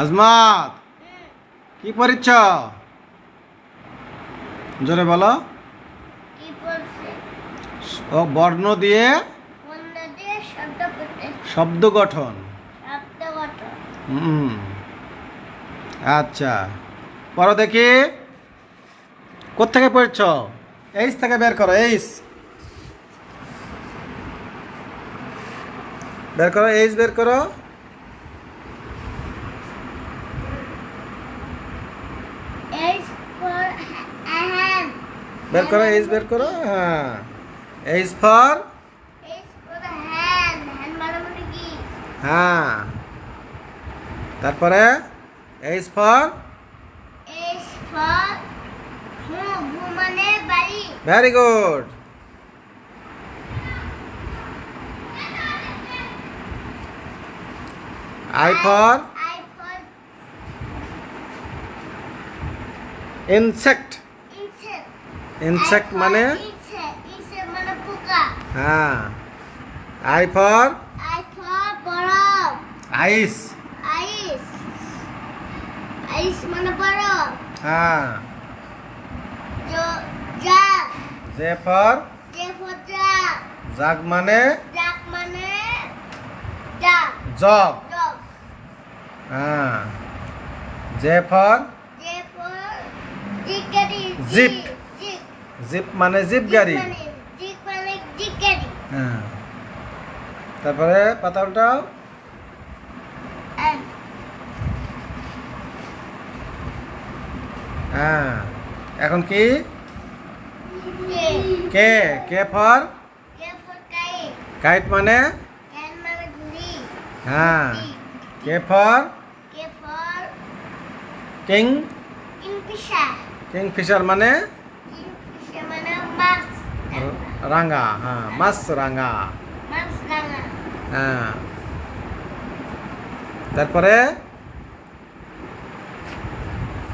আজমাত কি পড়িচ্ছ? জোরে বলো। ও বর্ণ দিয়ে শব্দ গঠন। হুম। আচ্ছা। পড়ো দেখি। কোত্থেকে পড়ছ? এইস থেকে বের করো এইস বের করো এইস বের করো। বের করো এইস বের করো হ্যাঁ। এইস ফর মানে? হ্যাঁ। তারপরে ace for very good I for insect. Insect মানে? মানে হ্যাঁ। আই ফর আইস আইস মানে বরফ। হ্যাঁ। জাগ। J for jug. জাগ মানে? জাগ মানে জাগ। হ্যাঁ। J for. জিপ জিপ মানে জিপ গাড়ি? জিপ মানে জিগারি হ্যাঁ। তারপরে পাতা উল্টাও হ্যাঁ। এখন কি? কে? কে? ফর? কাইট? মানে? মানে হ্যাঁ। K for? King kingfisher king? Fisher. মানে মানে? রাঙ্গা হ্যাঁ মাছ রাঙা হ্যাঁ তারপরে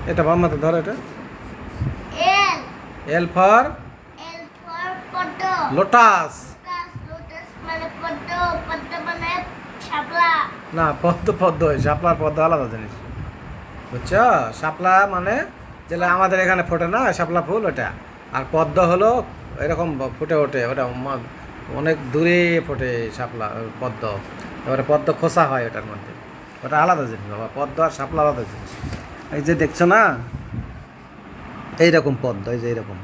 এটা বাম মাথা ধরো এটা এল ফর লোটাস না পদ্ম পদ্ম শাপলার পদ্ম আলাদা জিনিস। বুঝছ? শাপলা মানে যেটা আমাদের এখানে ফোটে না শাপলা ফুল ওটা আর পদ্ম হলো এরকম ফুটে ওঠে ওটা অনেক দূরে ফোটে শাপলা পদ্ম। এবারে পদ্ম খোসা হয় ওটার মধ্যে। ওটা আলাদা জিনিস বাবা পদ্ম আর শাপলা আলাদা জিনিস। এই যে দেখছ না এইরকম পদ্ম এই যে এইরকম।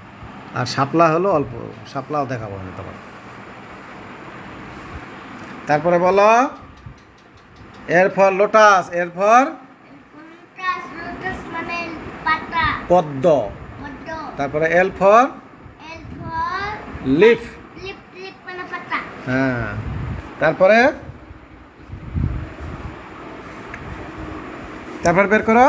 আর শাপলা হলো অল্প শাপলাও দেখাবো আমি তোমার তারপরে বলো এরপর লোটাস এরপর মানে পদ্ম। তারপরে এল ফর লিফ। মানে পাতা। হ্যাঁ। তারপরে? তারপর বের করো।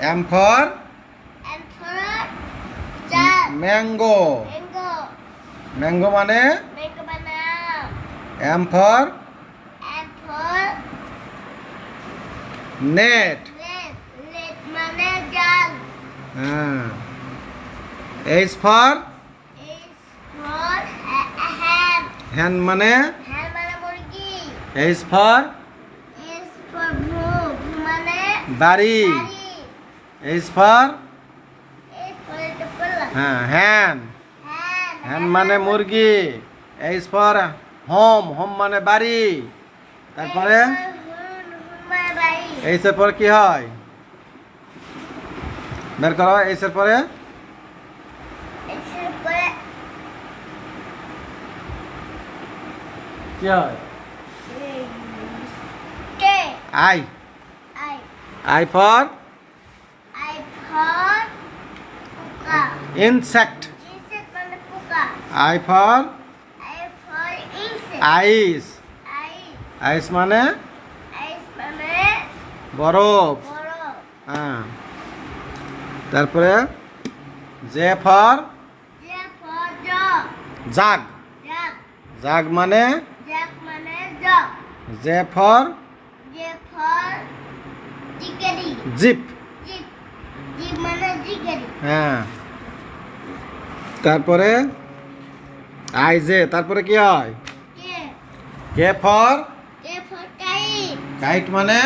M for? ম্যাঙ্গো। ম্যাঙ্গো। মানে? M for? নেট। হ্যাঁ। এইচ ফর হ্যান্ড মানে? এইচ ফর বাড়ি এইচ ফর হ্যাঁ হ্যান্ড hand হ্যান্ড মানে মুরগি। এইচ ফর হোম হোম মানে বাড়ি। তারপরে? মানে বাড়ি পরে কি হয়? বের করো এইচের পরে? কি হয়? আই। আই। ফর? ইনসেক্ট। মানে I for? insect ice. Ice. মানে মানে? বরফ। হ্যাঁ। তারপরে জে ফর জাগ। জাগ মানে? J for jeep. হ্যাঁ। তারপরে আই জে তারপরে কি হয়? কে? ফর কাইট মানে?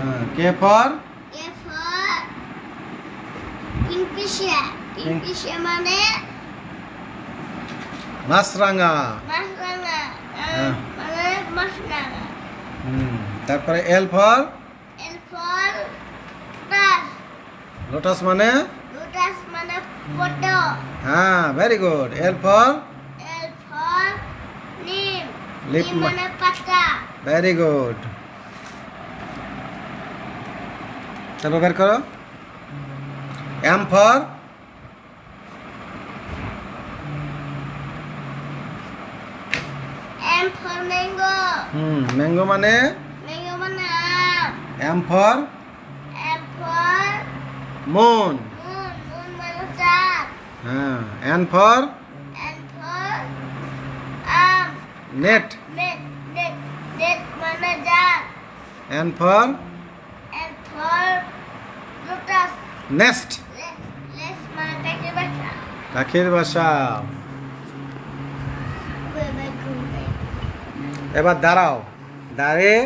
হ্যাঁ, K for? K for? Kingfisher মানে মাছরাঙা। মাছরাঙা হ্যাঁ। মানে মাছরাঙা। হুম, তারপরে L for? L for lotus lotus মানে? লোটাস মানে ফটো। হ্যাঁ very good L for? L for নিম। নিম মানে পাতা। ভেরি গুড তারপর বের করো। এম ফর হুম ম্যাঙ্গো মানে? এম ফর মুন হ্যাঁ N for net N for nest মানে বাসা। এবার দাঁড়াও। দাঁড়িয়ে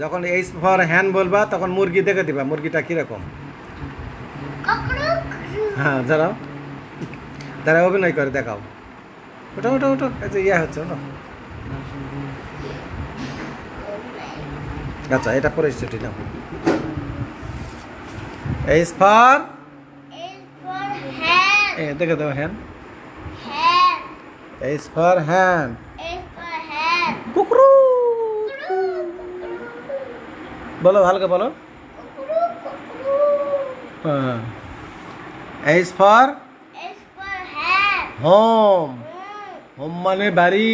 যখন এইচ ফর হ্যান্ড বলবা, তখন মুরগি দেখে দিবা, মুরগিটা কীরকম। হ্যাঁ দাঁড়াও। দাঁড়া অভিনয় করে দেখাও। ওটা ওটা ওটা যে ইয়ে হচ্ছে না আচ্ছা এটা পরিস্থিতি নাও। এইচ ফর এ দেখে দাও হ্যান এইচ ফর হ্যান কুকুরু বলো ভালো করে বলো হ্যাঁ এইচ ফর হোম হোম মানে বাড়ি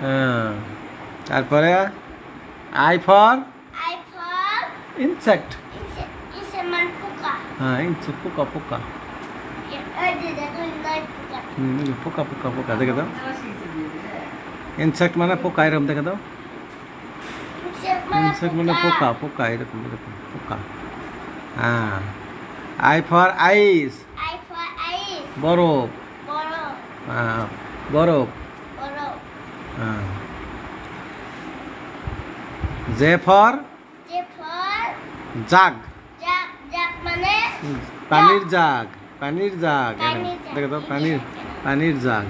হ্যাঁ তারপরে I for I for insect ইসে ইসে মান পোকা হ্যাঁ ইনসেক্ট পোকা পোকা এই যে দেখো নাই পোকা হুম এই যে পোকা পোকা পোকা দেখে দাও ইনসেক্ট মানে পোকা এরকম দেখে দাও ইনসেক্ট মানে পোকা পোকা এরকম এরকম পোকা হ্যাঁ I for ice I for ice বরফ বড় হ্যাঁ বরফ বড় হ্যাঁ J for J for jug jug jug মানে পানির জাগ পানির জাগ এরকম। পানির জাগ। দেখে দাও পানির পানির জাগ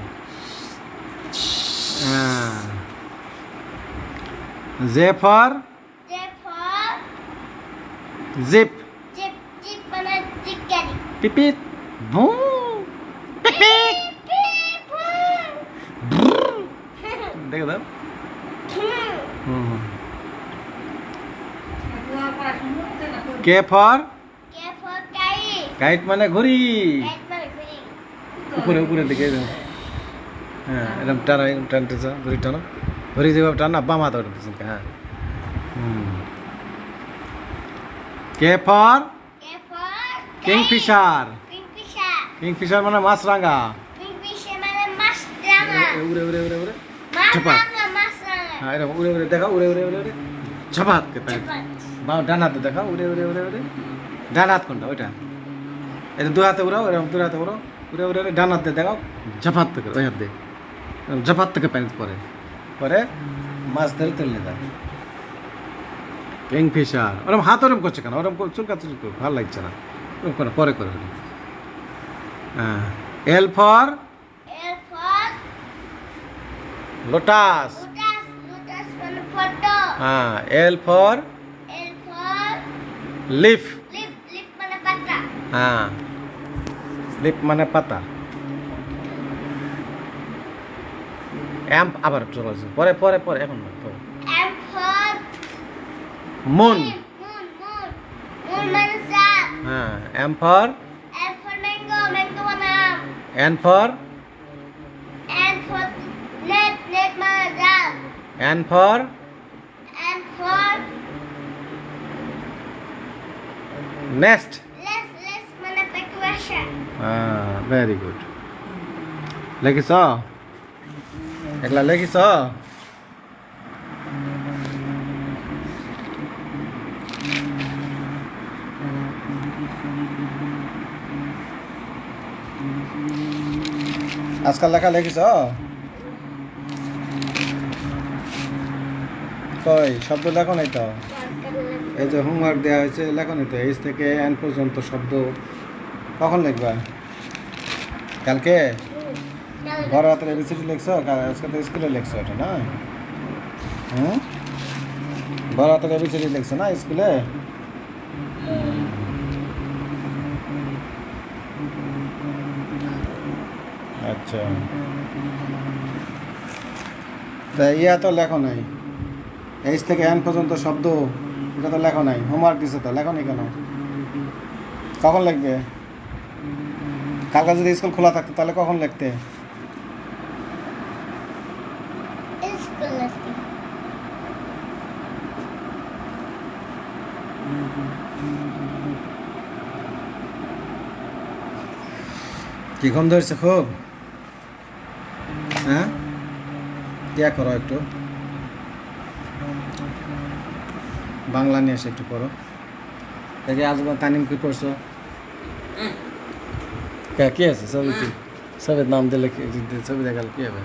হ্যাঁ J for J for jeep jeep jeep মানে জিজ্ঞানি পিপিট ভু পিপিট দেখে দাও হুম কে ফর? কে ফর কাই কাইট মানে ঘুরি এক মানে উপরে উপরে দিকে। হ্যাঁ এরকম টানা এরকম টানতেছ ঘুরি টানো। ঘুরি যেভাবে টানা বাম হাতে ওঠা হ্যাঁ। K for? K for? Kingfisher. Kingfisher. Kingfisher মানে মাছরাঙা। মানে মাছ রাঙা উড়ে উড়ে উড়ে উড়ে। রাঙা হ্যাঁ এরকম উড়ে উড়ে দেখা উড়ে উড়ে উড়ে উড়ে। ঝপাত কে পায় ডান হাতে দেখা উড়ে উড়ে উড়ে উড়ে। ডান হাত কোনটা? ওইটা। এটা দু হাতে উড়াও এরকম দু হাতে উড়াও উড়ে উড়ে উড়ে ডান হাতে দেখাও ঝপাত থেকে ওই হাত দিয়ে। ঝপাত থেকে পানি পরে। পরে মাছ ধরে তুলে দাও কিংফিশার। ওরকম হাত ওরকম করছে কেন? ওরকম করে চুলকা চুল ভালো লাগছে না। ওরকম করে পরে করে হ্যাঁ। এল ফর লোটাস হ্যাঁ L for leaf. Leaf leaf মানে পাতা। হ্যাঁ। লিপ মানে পাতা। অ্যাম্প আবার চলে আসবে পরে পরে পরে এখন না পরে। মুন। Moon moon moon. মানে হ্যাঁ এম ফর? মানে N for? N for net net মানে জাল এন ফর এন ফর হ্যাঁ ভেরি গুড লেখিস একলা লেখিস আজকাল লেখা লিখিস কই শব্দ লেখো নাই তো এই যে হোমওয়ার্ক দেওয়া হয়েছে লেখো নাই তো এইচ থেকে এন পর্যন্ত শব্দ কখন লিখবা? কালকে? বড় হাতের এবিসিডি লিখছো? আজকে তো স্কুলে লিখছো এটা, না? হুম? বড় হাতের এবিসিডি লিখছো না স্কুলে? আচ্ছা। তা ইয়া তো লেখো নাই। এইচ থেকে এন পর্যন্ত শব্দ এটা তো লেখো নাই। হোমওয়ার্ক দিছে তো লেখো নি কেন? কখন লিখবে? কালকে যদি স্কুল খোলা থাকতো তাহলে কখন লিখতে? কি ঘুম ধরছে খুব? হ্যাঁ? ইয়া করো একটু। বাংলা নিয়ে এসে একটু করো দেখি আজ তানিম কি করছ কে- কি আছে? ছবি কি? ছবির নাম দিলে ছবি দেখালে কি হবে?